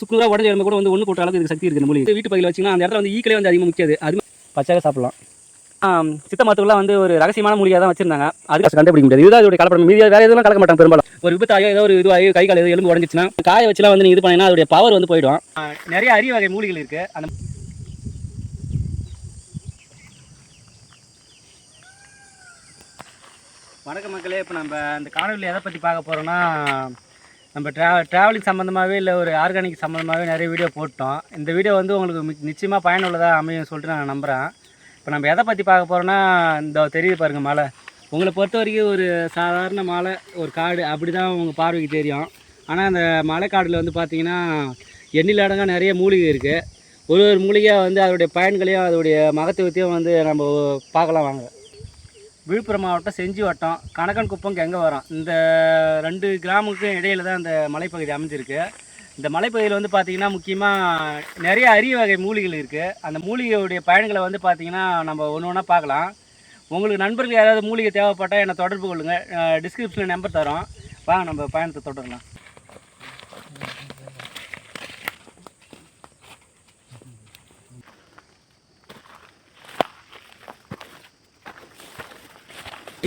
சுக்குநூறா உடஞ்ச எலும்பு கூட வந்து ஒன்று கூட்ட அளவுக்கு சக்தி இருக்குது மூலிகை வீட்டு பகுதியில் வச்சிங்கன்னா அந்த இடத்துல வந்து ஈக்களே வந்து அதிகமாக முக்கியது அது. பச்சாக சாப்பிடலாம். சித்த மருத்துவம்லாம் வந்து ஒரு ரகசியமான மூலிகையாக தான் வச்சிருந்தாங்க. அதுக்கு கண்டுபிடிக்க முடியாது. இதுதான் இதோட கலப்படம். மீதி வேற எதுவும் கலக்க மாட்டாங்க பெரும்பாலும். ஒரு விபத்தாயோ ஏதோ ஒரு இதுவாகி கை கால் ஏதோ எலும்பு உடஞ்சிச்சுன்னா காய வச்சுலாம் வந்து இது பண்ணீங்கன்னா அதோடைய பவர் வந்து போயிடும். நிறைய அரிய வகை மூலிகைகள் இருக்கு. அந்த வணக்கம் மக்களே. இப்போ நம்ம இந்த காணொலியில் எதை பற்றி பார்க்க போகிறோம்னா நம்ம ட்ரா ட்ராவலிங் சம்மந்தமாகவே இல்லை ஒரு ஆர்கானிக் சம்மந்தமாகவே நிறைய வீடியோ போட்டோம். இந்த வீடியோ வந்து உங்களுக்கு நிச்சயமாக பயனுள்ளதாக அமையும் சொல்லிட்டு நான் நம்புகிறேன் இப்போ நம்ம எதை பற்றி பார்க்க போகிறோன்னா இந்த தெரியுது பாருங்கள் மலை. உங்களை பொறுத்த வரைக்கும் ஒரு சாதாரண மலை ஒரு காடு அப்படி தான் உங்கள் பார்வைக்கு தெரியும். ஆனால் அந்த மலைக்காடில் வந்து பார்த்தீங்கன்னா எண்ணில் அடங்கா நிறைய மூலிகை இருக்குது ஒரு ஒரு மூலிகையாக வந்து அதோடைய பயன்களையும் அதோடைய மகத்துவத்தையும் வந்து நம்ம பார்க்கலாம் வாங்க. விழுப்புரம் மாவட்டம் செஞ்சி வட்டம் கணக்கன் குப்பம் எங்கே வரும் இந்த ரெண்டு கிராமத்துக்கும் இடையில தான் இந்த மலைப்பகுதி அமைஞ்சிருக்கு. இந்த மலைப்பகுதியில் வந்து பார்த்திங்கன்னா முக்கியமாக நிறைய அரிய வகை மூலிகைகள் இருக்குது அந்த மூலிகையுடைய பயன்களை வந்து பார்த்திங்கன்னா நம்ம ஒன்று ஒன்றா பார்க்கலாம் உங்களுக்கு நண்பர்கள் யாராவது மூலிகை தேவைப்பட்டால் என்னை தொடர்பு கொள்ளுங்கள் டிஸ்கிரிப்ஷனில் நம்பர் தரோம். வாங்க நம்ம பயணத்தை தொடரலாம்.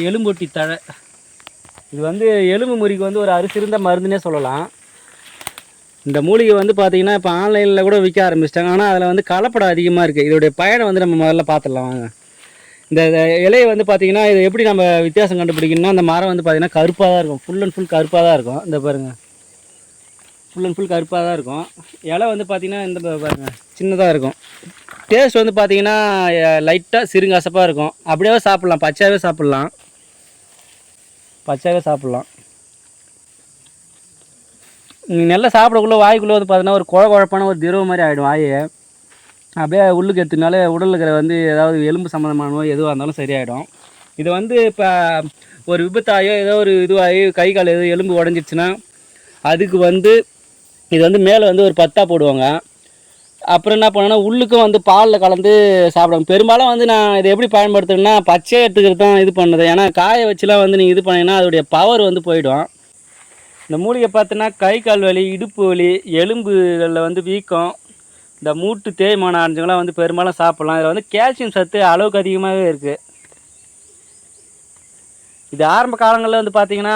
எலும்பொட்டி தழை. இது வந்து எலும்பு முறிக்கு வந்து ஒரு அரிசிருந்த மருந்துனே சொல்லலாம். இந்த மூலிகை வந்து பார்த்திங்கன்னா இப்போ ஆன்லைனில் கூட விற்க ஆரம்பிச்சிட்டாங்க. ஆனால் அதில் வந்து கலப்படம் அதிகமாக இருக்குது இதோடைய பயனை வந்து நம்ம முதல்ல பார்த்துடலாம் வாங்க. இந்த இலையை வந்து பார்த்தீங்கன்னா இது எப்படி நம்ம வித்தியாசம் கண்டுபிடிக்கணும்னா அந்த மரம் வந்து பார்த்தீங்கன்னா கருப்பாக தான் இருக்கும். ஃபுல் அண்ட் ஃபுல் கருப்பாக தான் இருக்கும். இந்த பாருங்கள் ஃபுல் அண்ட் ஃபுல் கருப்பாக தான் இருக்கும். இலை வந்து பார்த்தீங்கன்னா இந்த பாருங்கள் சின்னதாக இருக்கும். டேஸ்ட் வந்து பார்த்தீங்கன்னா லைட்டாக சிறுங்கசப்பாக இருக்கும். அப்படியே சாப்பிட்லாம். பச்சையாகவே சாப்பிட்லாம். பச்சையாகவே சாப்பிட்லாம். நீங்கள் நல்லா சாப்பிடக்குள்ளே வாய்க்குள்ளே வந்து பார்த்தீங்கன்னா ஒரு குழ குழப்பான ஒரு திரவ மாதிரி ஆகிடும் வாயை. அப்படியே உள்ளுக்கு எடுத்துனாலே உடலில் இருக்கிற வந்து ஏதாவது எலும்பு சம்மந்தமான நோய் எதுவாக இருந்தாலும் சரியாயிடும். இது வந்து இப்போ ஒரு விபத்தாயோ ஏதோ ஒரு இதுவாகி கை கால் எதுவும் எலும்பு உடஞ்சிடுச்சுன்னா அதுக்கு வந்து இது வந்து மேலே வந்து ஒரு பத்தா போடுவாங்க. அப்புறம் என்ன பண்ணேன்னா உள்ளுக்கும் வந்து பாலில் கலந்து சாப்பிடுவாங்க. பெரும்பாலும் வந்து நான் இதை எப்படி பயன்படுத்துறேன்னா பச்சையாக எடுத்துக்கிறது தான் இது பண்ணுது. ஏன்னா காய வச்சுலாம் வந்து நீங்கள் இது பண்ணீங்கன்னா அதோடைய பவர் வந்து போயிடும். இந்த மூலிகை பார்த்தீங்கன்னா கை கால் வலி இடுப்பு வலி எலும்புகளில் வந்து வீக்கம் இந்த மூட்டு தேய்மானம் அடைஞ்சவங்களாம் வந்து பெரும்பாலும் சாப்பிட்லாம். இதில் வந்து கால்சியம் சத்து அளவுக்கு அதிகமாகவே இருக்குது இது ஆரம்ப காலங்களில் வந்து பார்த்திங்கன்னா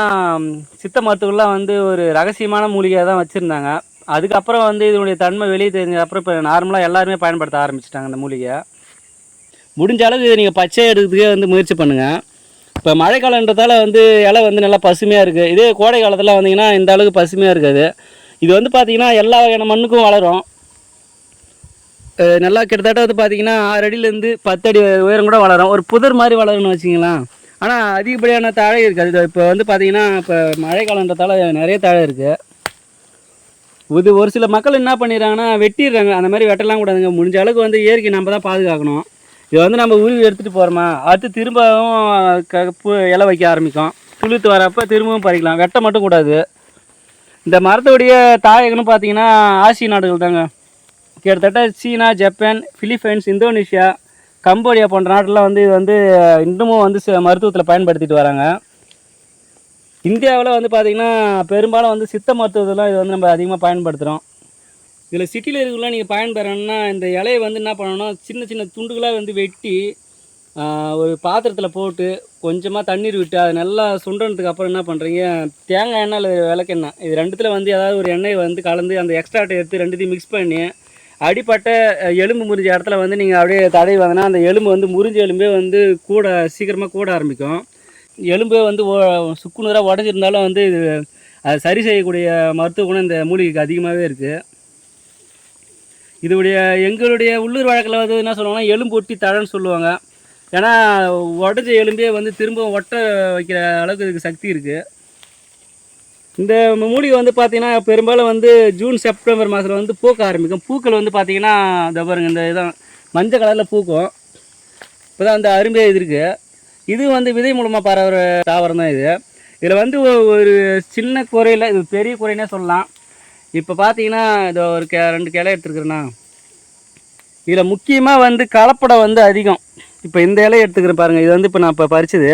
சித்த மருத்துவம்லாம் வந்து ஒரு ரகசியமான மூலிகையாக தான் வச்சுருந்தாங்க. அதுக்கப்புறம் வந்து இதனுடைய தன்மை வெளியே தெரிஞ்ச அப்புறம் இப்போ நார்மலாக எல்லாருமே பயன்படுத்த ஆரம்பிச்சிட்டாங்க இந்த மூலிகை. முடிஞ்ச அளவுக்கு இதை நீங்கள் பச்சை எடுக்கிறதுக்கே வந்து முயற்சி பண்ணுங்கள் இப்போ மழைக்காலன்றதால வந்து இலை வந்து நல்லா பசுமையாக இருக்குது இதே கோடை காலத்தில் வந்தீங்கன்னா இந்த அளவுக்கு பசுமையாக இருக்காது. இது வந்து பார்த்தீங்கன்னா எல்லா வகையான மண்ணுக்கும் வளரும். நல்லா கிட்டத்தட்ட வந்து பார்த்தீங்கன்னா ஆறு அடியிலேருந்து பத்து அடி உயரம் கூட வளரும். ஒரு புதர் மாதிரி வளரும்னு வச்சிங்களேன் ஆனால் அதிகப்படியான தழை இருக்காது. இது இப்போ வந்து பார்த்தீங்கன்னா இப்போ மழைக்காலன்றதால நிறைய தழை இருக்குது இது ஒரு சில மக்கள் என்ன பண்ணிடுறாங்கன்னா வெட்டிடுறாங்க. அந்த மாதிரி வெட்டலாம் கூடாதுங்க. முடிஞ்ச அளவுக்கு வந்து இயற்கை நம்ம தான் பாதுகாக்கணும். இது வந்து நம்ம உருவி எடுத்துகிட்டு போகிறோமா அடுத்து திரும்பவும் க இலை வைக்க ஆரம்பிக்கும். துளுத்து வரப்போ திரும்பவும் பறிக்கலாம். வெட்ட மட்டும் கூடாது. இந்த மரத்துடைய தாயகம்னு பார்த்தீங்கன்னா ஆசிய நாடுகள் தாங்க. கிட்டத்தட்ட China Japan Philippines Indonesia Cambodia போன்ற நாட்டில் வந்து இது வந்து இன்னமும் வந்து மருத்துவத்தில் பயன்படுத்திட்டு வராங்க. இந்தியாவில் வந்து பார்த்திங்கன்னா பெரும்பாலும் வந்து சித்த மருத்துவத்தெல்லாம் இது வந்து நம்ம அதிகமாக பயன்படுத்துகிறோம். இதில் சிட்டியில் இருக்கக்குள்ள நீங்கள் பயன்பெறணும்னா இந்த இலையை வந்து என்ன பண்ணணும் சின்ன சின்ன துண்டுகளாக வந்து வெட்டி ஒரு பாத்திரத்தில் போட்டு கொஞ்சமாக தண்ணீர் விட்டு அதை நல்லா சுண்டனதுக்கு அப்புறம் என்ன பண்ணுறீங்க தேங்காய் எண்ணெய் அல்லது விளக்கெண்ணெய் இது ரெண்டுத்தில் வந்து ஏதாவது ஒரு எண்ணெய் வந்து கலந்து அந்த எக்ஸ்ட்ராட்டை எடுத்து ரெண்டுத்தையும் மிக்ஸ் பண்ணி அடிப்பட்ட எலும்பு முறிஞ்ச இடத்துல வந்து நீங்கள் அப்படியே தடவி வந்தோன்னா அந்த எலும்பு வந்து முறிஞ்ச எலும்பே வந்து கூட சீக்கிரமாக கூட ஆரம்பிக்கும். எலும்பே வந்து சுக்குநூறாக உடஞ்சிருந்தாலும் வந்து இது அதை சரி செய்யக்கூடிய மருத்துவ குணம் இந்த மூலிகைக்கு அதிகமாகவே இருக்குது இதோடைய எங்களுடைய உள்ளூர் வழக்கில் வந்து என்ன சொல்லுவாங்கன்னா எலும்பு ஒட்டி தழன்னு சொல்லுவாங்க. ஏன்னா உடஞ்ச எலும்பே வந்து திரும்ப ஒட்ட வைக்கிற அளவுக்கு இதுக்கு சக்தி இருக்குது இந்த மூலிகை வந்து பார்த்திங்கன்னா பெரும்பாலும் வந்து ஜூன் செப்டம்பர் மாதத்தில் வந்து பூக்க ஆரம்பிக்கும். பூக்கள் வந்து பார்த்திங்கன்னா இந்த பாருங்கள் இந்த இதான் மஞ்சள் கலரில் பூக்கும். இப்போ தான் அந்த அரும்பே இது இருக்குது இது வந்து விதை மூலமாக பரவுற தாவரம் தான் இது. இதில் வந்து ஒரு சின்ன குறையில் இது பெரிய குறைனே சொல்லலாம். இப்போ பார்த்தீங்கன்னா இதோ ஒரு கே ரெண்டு கிளை எடுத்துருக்குறேண்ணா. இதில் முக்கியமாக வந்து கலப்படம் வந்து அதிகம். இப்போ இந்த இலையை எடுத்துக்கிறேன் பாருங்கள் இது வந்து இப்போ நான் இப்போ பறிச்சது.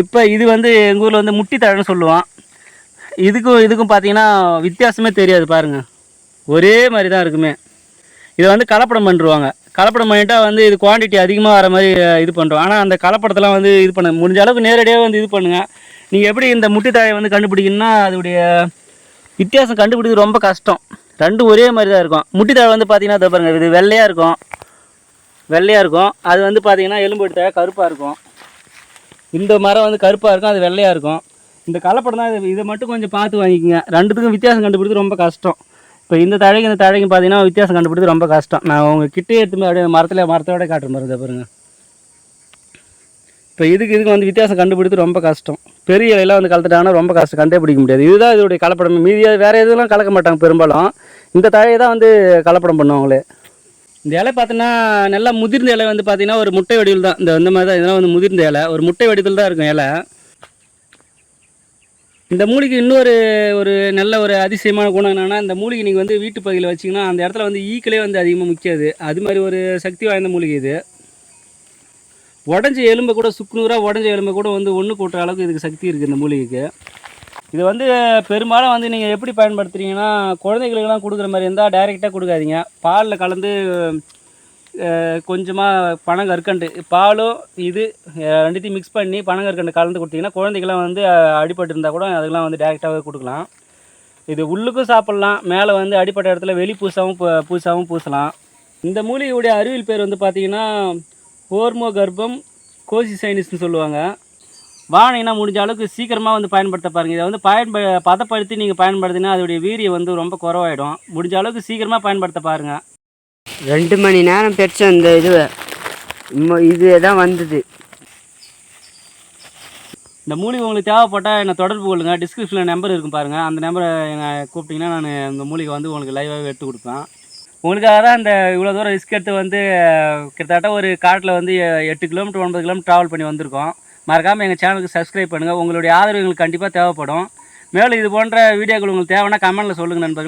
இப்போ இது வந்து எங்கள் ஊரில் வந்து முட்டி தழைன்னு சொல்லுவோம் இதுக்கும் இதுக்கும் பார்த்தீங்கன்னா வித்தியாசமே தெரியாது பாருங்கள் ஒரே மாதிரி தான் இருக்குமே. இதை வந்து கலப்படம் பண்ணிருவாங்க கலப்படம் பண்ணிட்டா வந்து இது குவாண்டிட்டி அதிகமாக வர மாதிரி இது பண்ணுறோம் ஆனால் அந்த கலப்படத்தெல்லாம் வந்து இது பண்ண முடிஞ்ச அளவுக்கு நேரடியாக வந்து இது பண்ணுங்கள் நீங்கள் எப்படி இந்த முட்டித்தாயை வந்து கண்டுபிடிக்கணும்னா அதோடைய வித்தியாசம் கண்டுபிடிக்கிறது ரொம்ப கஷ்டம். ரெண்டும் ஒரே மாதிரி தான் இருக்கும். முட்டித்தாழை வந்து பார்த்தீங்கன்னா தப்பாருங்க இது வெள்ளையாக இருக்கும். வெள்ளையாக இருக்கும். அது வந்து பார்த்தீங்கன்னா எலும்பு தாழை கருப்பாக இருக்கும். இந்த மரம் வந்து கருப்பாக இருக்கும் அது வெள்ளையாக இருக்கும். இந்த கலப்படம் தான் இது இதை மட்டும் கொஞ்சம் பார்த்து வாங்கிக்கோங்க. ரெண்டுத்துக்கும் வித்தியாசம் கண்டுபிடிக்கிறது ரொம்ப கஷ்டம். இப்போ இந்த தழைக்கு இந்த தழைக்கு பார்த்தீங்கன்னா வித்தியாசம் கண்டுபிடித்து ரொம்ப கஷ்டம். நான் உங்கள் கிட்டே எடுத்து அப்படியே மரத்தில் மரத்தோட காட்டுற மாதிரி பாருங்கள் பாருங்க. இப்போ இதுக்கு இதுக்கு வந்து வித்தியாசம் கண்டுபிடித்து ரொம்ப கஷ்டம். பெரிய இலையெல்லாம் வந்து கலத்துட்டாங்கன்னா ரொம்ப கஷ்டம். கண்டே பிடிக்க முடியாது. இதுதான் இதோடைய கலப்படம். மீதியாக வேறு எதுலாம் கலக்க மாட்டாங்க பெரும்பாலும். இந்த தழையை தான் வந்து கலப்படம் பண்ணுவாங்களே. இந்த இலை பார்த்தீங்கன்னா நல்லா முதிர்ந்த இலை வந்து பார்த்தீங்கன்னா ஒரு முட்டை வடிவில் தான். இந்த இந்த மாதிரி தான். இதெல்லாம் வந்து முதிர்ந்த இலை. ஒரு முட்டை வடிவில் தான் இருக்கும் இலை. இந்த மூலிகை இன்னொரு ஒரு நல்ல ஒரு அதிசயமான குணம் என்னென்னா இந்த மூலிகை நீங்கள் வந்து வீட்டு பகுதியில் வச்சிங்கன்னா அந்த இடத்துல வந்து ஈக்களே வந்து அதிகமாக முக்கியாது. அது மாதிரி ஒரு சக்தி வாய்ந்த மூலிகை இது. உடஞ்ச எலும்பை கூட சுக்குநூறாக உடஞ்ச எலும்பை கூட வந்து ஒன்று கூட்டுற அளவுக்கு இதுக்கு சக்தி இருக்குது இந்த மூலிகைக்கு. இது வந்து பெரும்பாலும் வந்து நீங்கள் எப்படி பயன்படுத்துறீங்கன்னா குழந்தைகளுக்கெல்லாம் கொடுக்குற மாதிரி இருந்தால் டைரெக்டாக கொடுக்காதீங்க. பாலில் கலந்து கொஞ்சமாக பனங்கற்கண்டு பாலும் இது ரெண்டுத்தையும் மிக்ஸ் பண்ணி பனங்கற்கண்டு கலந்து கொடுத்தீங்கன்னா குழந்தைகள்லாம் வந்து அடிபட்டு இருந்தால் கூட அதுக்கெல்லாம் வந்து டேரெக்டாகவே கொடுக்கலாம். இது உள்ளுக்கும் சாப்பிட்லாம் மேலே வந்து அடிப்பட்ட இடத்துல வெளி பூசாவும் பூ- பூசாவும் பூசலாம். இந்த மூலிகையுடைய அறிவியல் பேர் வந்து பார்த்தீங்கன்னா ஹோர்மோ கர்ப்பம் கோசி சைனிஸ்னு சொல்லுவாங்க. வாழைனா முடிஞ்ச அளவுக்கு சீக்கிரமாக வந்து பயன்படுத்த பாருங்கள் இதை வந்து பயன்ப பதப்படுத்தி நீங்கள் பயன்படுத்தினா அதோடைய வீரியம் வந்து ரொம்ப குறவாயிடும். முடிஞ்ச அளவுக்கு சீக்கிரமாக பயன்படுத்த பாருங்கள் ரெண்டு மணி நேரம் பெற்ற அந்த இது இம்ம- இது தான் வந்தது. இந்த மூலிகை உங்களுக்கு தேவைப்பட்டால் என்னை தொடர்பு கொள்ளுங்க. டிஸ்கிரிப்ஷனில் நம்பர் இருக்கும் பாருங்கள் அந்த நம்பரை என்னை கூப்பிட்டிங்கன்னா நான் இந்த மூலிகை வந்து உங்களுக்கு லைவாகவே எடுத்து கொடுப்பேன். உங்களுக்காக தான் இந்த இவ்வளோ தூரம் ரிஸ்க் எடுத்து வந்து கிட்டத்தட்ட ஒரு காட்டில் வந்து எட்டு கிலோமீட்டர் ஒன்பது கிலோமீட்டர் ட்ராவல் பண்ணி வந்திருக்கோம். மறக்காமல் எங்கள் சேனலுக்கு சப்ஸ்கிரைப் பண்ணுங்கள் உங்களுடைய ஆதரவு எங்களுக்கு கண்டிப்பாக தேவைப்படும். மேலும் இது போன்ற வீடியோக்கள் உங்களுக்கு தேவைன்னா கமெண்ட்டில் சொல்லுங்கள் நண்பர்களே.